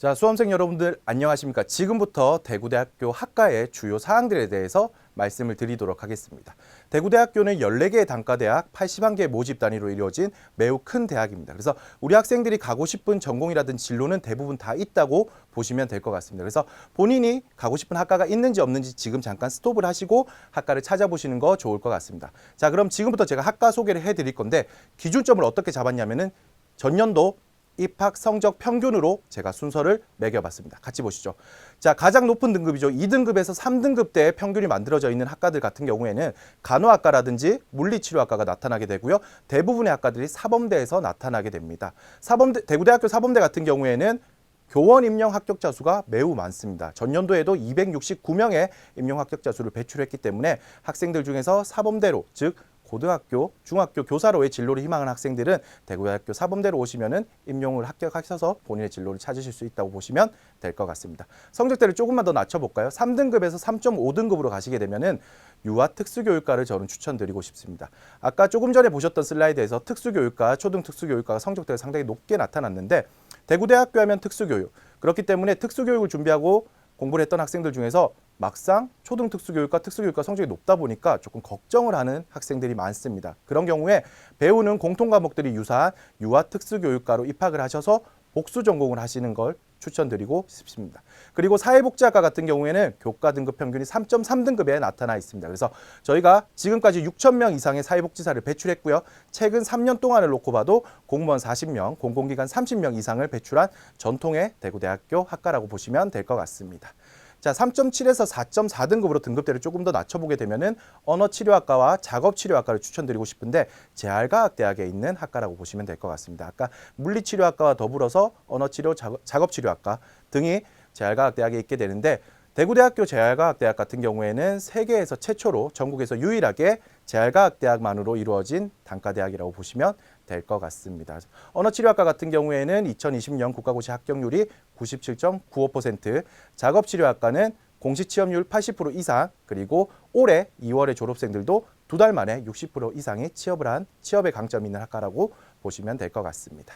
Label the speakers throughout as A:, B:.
A: 자, 수험생 여러분들 안녕하십니까? 지금부터 대구대학교 학과의 주요 사항들에 대해서 말씀을 드리도록 하겠습니다. 대구대학교는 14개의 단과대학, 81개의 모집 단위로 이루어진 매우 큰 대학입니다. 그래서 우리 학생들이 가고 싶은 전공이라든지 진로는 대부분 다 있다고 보시면 될 것 같습니다. 그래서 본인이 가고 싶은 학과가 있는지 없는지 지금 잠깐 스톱을 하시고 학과를 찾아보시는 거 좋을 것 같습니다. 자, 그럼 지금부터 제가 학과 소개를 해 드릴 건데 기준점을 어떻게 잡았냐면은 전년도 입학 성적 평균으로 제가 순서를 매겨봤습니다. 같이 보시죠. 자, 가장 높은 등급이죠. 2등급에서 3등급대의 평균이 만들어져 있는 학과들 같은 경우에는 간호학과라든지 물리치료학과가 나타나게 되고요. 대부분의 학과들이 사범대에서 나타나게 됩니다. 사범대, 대구대학교 사범대 같은 경우에는 교원 임용 합격자 수가 매우 많습니다. 전년도에도 269명의 임용 합격자 수를 배출했기 때문에 학생들 중에서 사범대로 즉 고등학교, 중학교 교사로의 진로를 희망하는 학생들은 대구대학교 사범대로 오시면은 임용을 합격하셔서 본인의 진로를 찾으실 수 있다고 보시면 될 것 같습니다. 성적대를 조금만 더 낮춰볼까요? 3등급에서 3.5등급으로 가시게 되면은 유아 특수교육과를 저는 추천드리고 싶습니다. 아까 조금 전에 보셨던 슬라이드에서 특수교육과, 초등 특수교육과가 성적대가 상당히 높게 나타났는데 대구대학교 하면 특수교육 그렇기 때문에 특수교육을 준비하고 공부를 했던 학생들 중에서 막상 초등 특수교육과 특수교육과 성적이 높다 보니까 조금 걱정을 하는 학생들이 많습니다. 그런 경우에 배우는 공통 과목들이 유사한 유아 특수교육과로 입학을 하셔서 복수 전공을 하시는 걸 추천드리고 싶습니다. 그리고 사회복지학과 같은 경우에는 교과 등급 평균이 3.3등급에 나타나 있습니다. 그래서 저희가 지금까지 6천 명 이상의 사회복지사를 배출했고요. 최근 3년 동안을 놓고 봐도 공무원 40명, 공공기관 30명 이상을 배출한 전통의 대구대학교 학과라고 보시면 될 것 같습니다. 자, 3.7에서 4.4등급으로 등급대를 조금 더 낮춰보게 되면은 언어치료학과와 작업치료학과를 추천드리고 싶은데 재활과학대학에 있는 학과라고 보시면 될 것 같습니다. 아까 물리치료학과와 더불어서 언어치료, 작업- 작업치료학과 등이 재활과학대학에 있게 되는데 대구대학교 재활과학대학 같은 경우에는 세계에서 최초로 전국에서 유일하게 재활과학대학만으로 이루어진 단과대학이라고 보시면 될 것 같습니다. 언어치료학과 같은 경우에는 2020년 국가고시 합격률이 97.95%, 작업치료학과는 공시 취업률 80% 이상, 그리고 올해 2월에 졸업생들도 두 달 만에 60% 이상이 취업을 한 취업의 강점이 있는 학과라고 보시면 될 것 같습니다.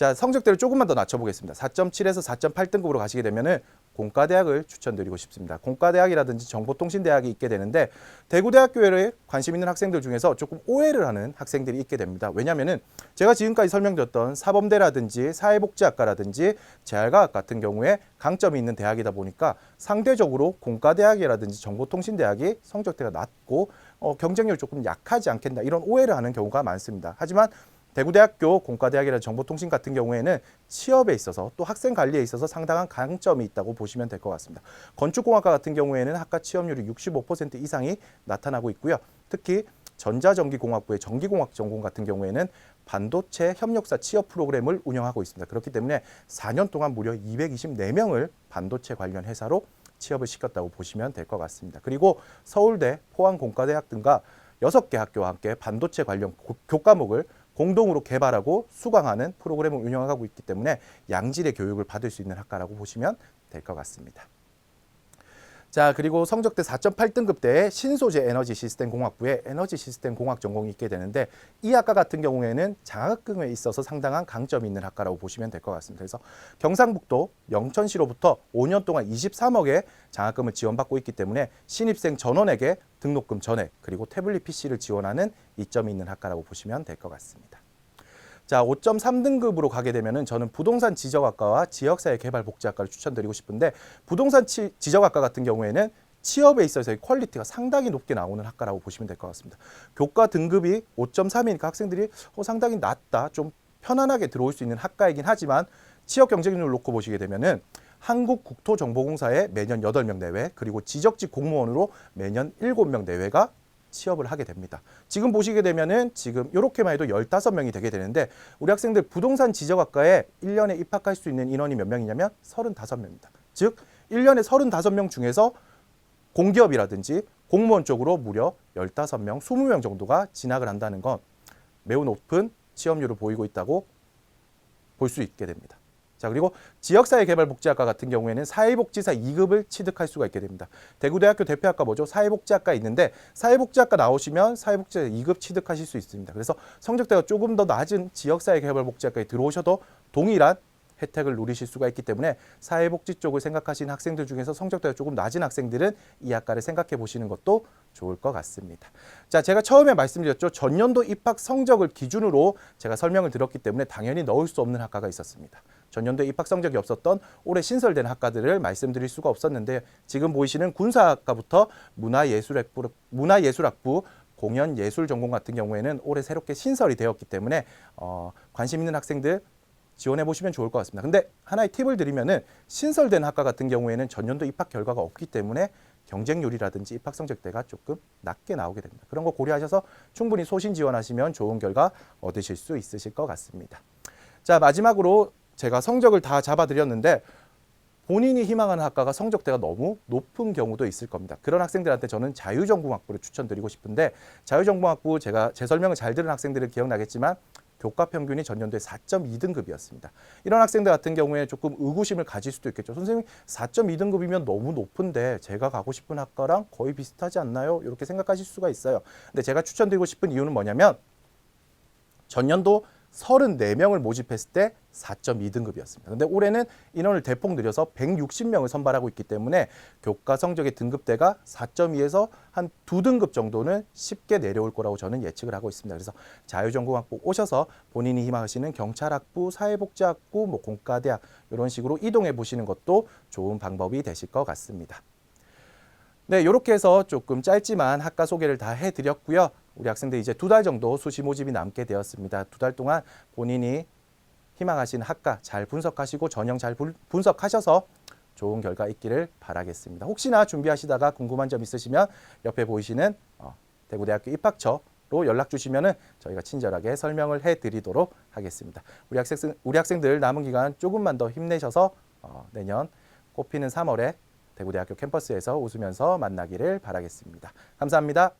A: 자, 성적대를 조금만 더 낮춰보겠습니다. 4.7에서 4.8등급으로 가시게 되면은 공과대학을 추천드리고 싶습니다. 공과대학이라든지 정보통신대학이 있게 되는데 대구대학교에 관심 있는 학생들 중에서 조금 오해를 하는 학생들이 있게 됩니다. 왜냐하면은 제가 지금까지 설명드렸던 사범대라든지 사회복지학과라든지 재활과학 같은 경우에 강점이 있는 대학이다 보니까 상대적으로 공과대학이라든지 정보통신대학이 성적대가 낮고 어, 경쟁력이 조금 약하지 않겠나 이런 오해를 하는 경우가 많습니다. 하지만 대구대학교 공과대학이나 정보통신 같은 경우에는 취업에 있어서 또 학생 관리에 있어서 상당한 강점이 있다고 보시면 될 것 같습니다. 건축공학과 같은 경우에는 학과 취업률이 65% 이상이 나타나고 있고요. 특히 전자전기공학부의 전기공학 전공 같은 경우에는 반도체 협력사 취업 프로그램을 운영하고 있습니다. 그렇기 때문에 4년 동안 무려 224명을 반도체 관련 회사로 취업을 시켰다고 보시면 될 것 같습니다. 그리고 서울대, 포항공과대학 등과 6개 학교와 함께 반도체 관련 고- 교과목을 공동으로 개발하고 수강하는 프로그램을 운영하고 있기 때문에 양질의 교육을 받을 수 있는 학과라고 보시면 될 것 같습니다. 자, 그리고 성적대 4.8등급대에 신소재 에너지 시스템 공학부에 에너지 시스템 공학 전공이 있게 되는데 이 학과 같은 경우에는 장학금에 있어서 상당한 강점이 있는 학과라고 보시면 될 것 같습니다. 그래서 경상북도 영천시로부터 5년 동안 23억의 장학금을 지원받고 있기 때문에 신입생 전원에게 등록금 전액 그리고 태블릿 PC를 지원하는 이점이 있는 학과라고 보시면 될 것 같습니다. 자, 5.3등급으로 가게 되면은 저는 부동산 지적학과와 지역사회 개발 복지학과를 추천드리고 싶은데 부동산 치, 지적학과 같은 경우에는 취업에 있어서의 퀄리티가 상당히 높게 나오는 학과라고 보시면 될 것 같습니다. 교과 등급이 5.3이니까 학생들이 어, 상당히 낮다, 좀 편안하게 들어올 수 있는 학과이긴 하지만 취업 경쟁률을 놓고 보시게 되면은 한국국토정보공사에 매년 8명 내외 그리고 지적직 공무원으로 매년 7명 내외가 취업을 하게 됩니다. 지금 보시게 되면은 지금 이렇게만 해도 15명이 되게 되는데 우리 학생들 부동산 지적학과에 1년에 입학할 수 있는 인원이 몇 명이냐면 35명입니다. 즉 1년에 35명 중에서 공기업이라든지 공무원 쪽으로 무려 15명, 20명 정도가 진학을 한다는 건 매우 높은 취업률을 보이고 있다고 볼 수 있게 됩니다. 자, 그리고 지역사회 개발 복지학과 같은 경우에는 사회복지사 2급을 취득할 수가 있게 됩니다. 대구대학교 대표학과 뭐죠? 사회복지학과 있는데 사회복지학과 나오시면 사회복지사 2급 취득하실 수 있습니다. 그래서 성적대가 조금 더 낮은 지역사회 개발 복지학과에 들어오셔도 동일한 혜택을 누리실 수가 있기 때문에 사회복지 쪽을 생각하시는 학생들 중에서 성적대가 조금 낮은 학생들은 이 학과를 생각해 보시는 것도 좋을 것 같습니다. 자, 제가 처음에 말씀드렸죠. 전년도 입학 성적을 기준으로 제가 설명을 드렸기 때문에 당연히 넣을 수 없는 학과가 있었습니다. 전년도에 입학 성적이 없었던 올해 신설된 학과들을 말씀드릴 수가 없었는데 지금 보이시는 군사학과부터 문화예술학부, 문화예술학부 공연 예술 전공 같은 경우에는 올해 새롭게 신설이 되었기 때문에 어, 관심 있는 학생들 지원해 보시면 좋을 것 같습니다. 근데 하나의 팁을 드리면은 신설된 학과 같은 경우에는 전년도 입학 결과가 없기 때문에 경쟁률이라든지 입학 성적대가 조금 낮게 나오게 됩니다. 그런 거 고려하셔서 충분히 소신 지원하시면 좋은 결과 얻으실 수 있으실 것 같습니다. 자, 마지막으로 제가 성적을 다 잡아드렸는데 본인이 희망하는 학과가 성적대가 너무 높은 경우도 있을 겁니다. 그런 학생들한테 저는 자유전공학부를 추천드리고 싶은데 자유전공학부 제가 제 설명을 잘 들은 학생들은 기억나겠지만 교과 평균이 전년도에 4.2등급이었습니다. 이런 학생들 같은 경우에 조금 의구심을 가질 수도 있겠죠. 선생님 4.2등급이면 너무 높은데 제가 가고 싶은 학과랑 거의 비슷하지 않나요? 이렇게 생각하실 수가 있어요. 근데 제가 추천드리고 싶은 이유는 뭐냐면 전년도 34명을 모집했을 때 4.2등급이었습니다. 근데 올해는 인원을 대폭 늘려서 160명을 선발하고 있기 때문에 교과 성적의 등급대가 4.2에서 한 두 등급 정도는 쉽게 내려올 거라고 저는 예측을 하고 있습니다. 그래서 자유전공학부 오셔서 본인이 희망하시는 경찰학부, 사회복지학부, 뭐 공과대학 이런 식으로 이동해 보시는 것도 좋은 방법이 되실 것 같습니다. 네, 이렇게 해서 조금 짧지만 학과 소개를 다 해드렸고요. 우리 학생들 이제 두 달 정도 수시 모집이 남게 되었습니다. 두 달 동안 본인이 희망하시는 학과 잘 분석하시고 전형 잘 분- 분석하셔서 좋은 결과 있기를 바라겠습니다. 혹시나 준비하시다가 궁금한 점 있으시면 옆에 보이시는 어, 대구대학교 입학처로 연락 주시면은 저희가 친절하게 설명을 해드리도록 하겠습니다. 우리 학생 우리 학생들 남은 기간 조금만 더 힘내셔서 어, 내년 꽃피는 3월에 대구대학교 캠퍼스에서 웃으면서 만나기를 바라겠습니다. 감사합니다.